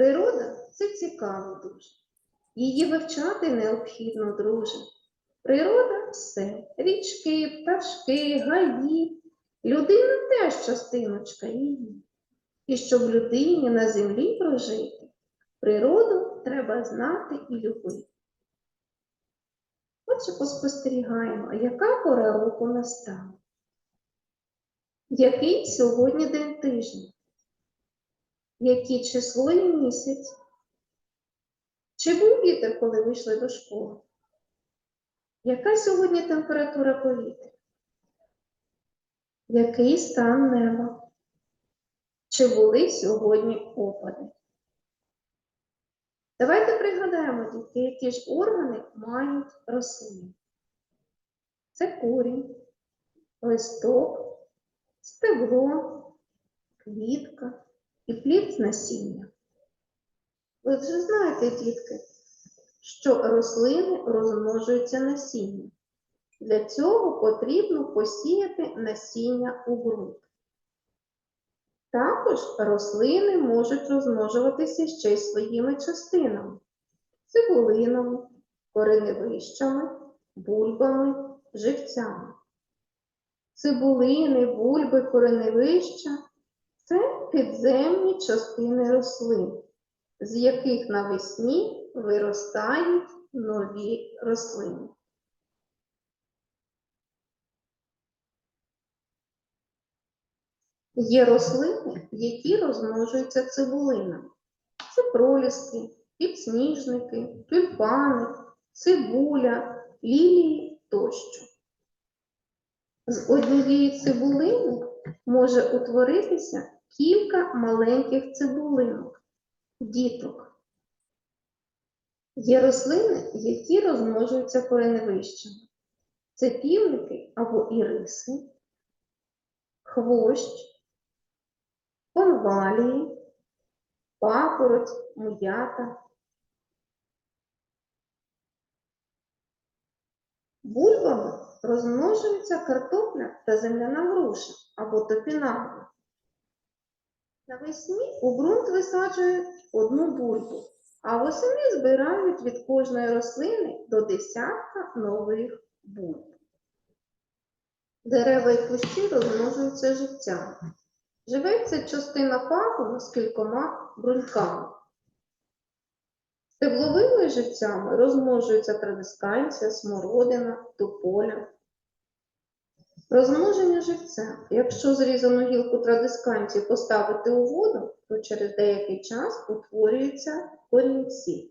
Природа це цікаво дуже. Її вивчати необхідно, друже. Природа все. Річки, пташки, гаї. Людина теж частиночка її. І щоб людині на землі прожити, природу треба знати і любити. Отже, поспостерігаємо, яка пора року настала. Який сьогодні день тижня? Яке число і місяць? Чи був вітер, коли вийшли до школи? Яка сьогодні температура повітря? Який стан неба? Чи були сьогодні опади? Давайте пригадаємо, дітки, які ж органи мають рослини. Це корінь, листок, стебло, квітка і плід з насіння. Ви вже знаєте, дітки, що рослини розмножуються насінням. Для цього потрібно посіяти насіння у ґрунт. Також рослини можуть розмножуватися ще й своїми частинами цибулинами, кореневищами, бульбами, живцями. Цибулини, бульби, кореневища це підземні частини рослин, з яких навесні виростають нові рослини. Є рослини, які розмножуються цибулинами. Це проліски, підсніжники, тюльпани, цибуля, лілії тощо. З однієї цибулини може утворитися кілька маленьких цибулинок, діток. Є рослини, які розмножуються кореневищами. Це півники або іриси, хвощ, конвалії, папороть, м'ята. Бульбами розмножується картопля та земляна груша або топінамба. Навесні у ґрунт висаджують одну бульбу, а восени збирають від кожної рослини до десятка нових бульб. Дерева і кущі розмножуються живцями. Живеться частина пагону з кількома бруньками. Стебловими живцями розмножується традисканція, смородина, тополя. Розмноження живця. Якщо зрізану гілку традисканції поставити у воду, то через деякий час утворюються корінці.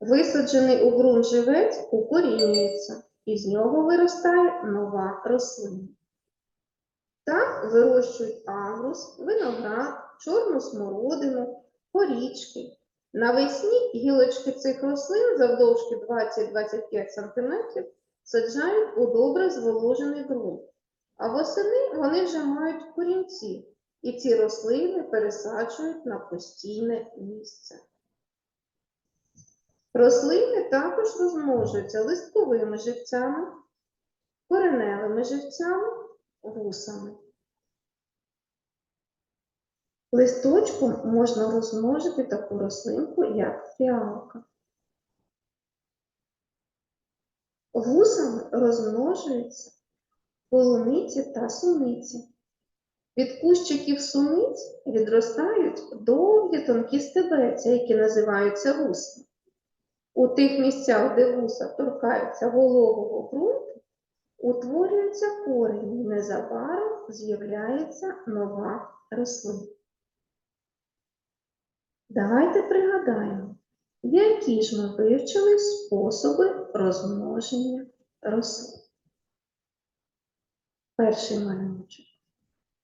Висаджений у ґрунт живець укорінюється, і з нього виростає нова рослина. Так вирощують агрус, виноград, чорну смородину, горічки. Навесні гілочки цих рослин завдовжки 20-25 см саджають у добре зволожений ґрунт, а восени вони вже мають корінці, і ці рослини пересаджують на постійне місце. Рослини також розмножуються листковими живцями, кореневими живцями, вусами. Листочком можна розмножити таку рослинку, як фіалка. Вусами розмножуються полуниці та суниці. Від кущиків суниць відростають довгі тонкі стебельця, які називаються вусами. У тих місцях, де вуса торкаються вологого ґрунту, утворюється корінь і незабаром з'являється нова рослина. Давайте пригадаємо, які ж ми вивчили способи розмноження рослин. Перший малюночок.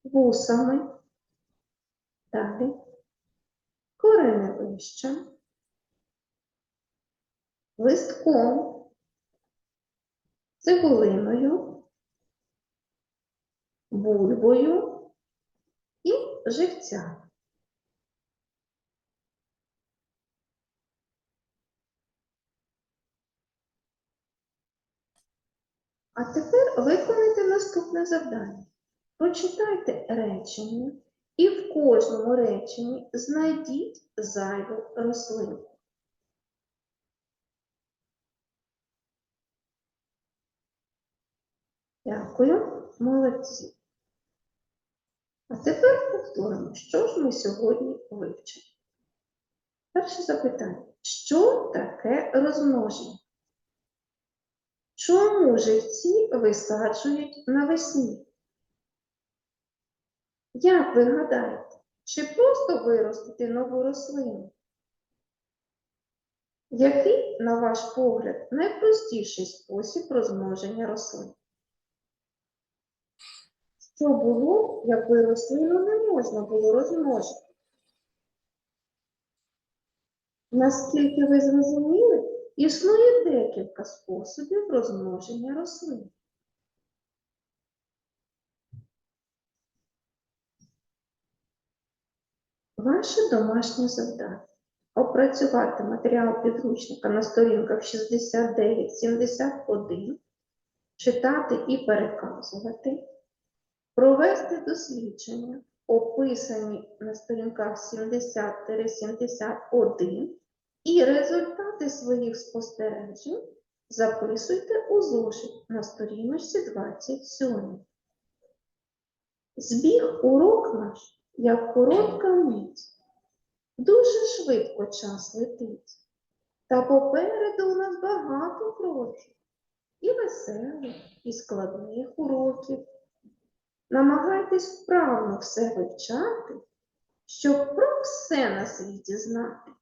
Вусами, далі кореневищем, листком, цибулиною, бульбою і живцями. А тепер виконайте наступне завдання. Прочитайте речення І в кожному реченні знайдіть зайву рослинку. Дякую, молодці. А тепер повторимо, що ж ми сьогодні вивчили. Перше запитання. Що таке розмноження? Чому живці висаджують навесні? Як ви гадаєте, чи просто виростити нову рослину? Який, на ваш погляд, найпростіший спосіб розмноження рослин? Що було, якби рослину не можна було розмножити? Наскільки ви зрозуміли, існує декілька способів розмноження рослин. Ваше домашнє завдання опрацювати матеріал підручника на сторінках 69-71, читати і переказувати, провести дослідження, описані на сторінках 70-71, і результати своїх спостережень записуйте у зошит на сторіночці 27. Збіг урок наш, як коротка мить. Дуже швидко час летить. Та попереду у нас багато кроків. І веселих, і складних уроків. Намагайтесь вправно все вивчати, щоб про все на світі знати.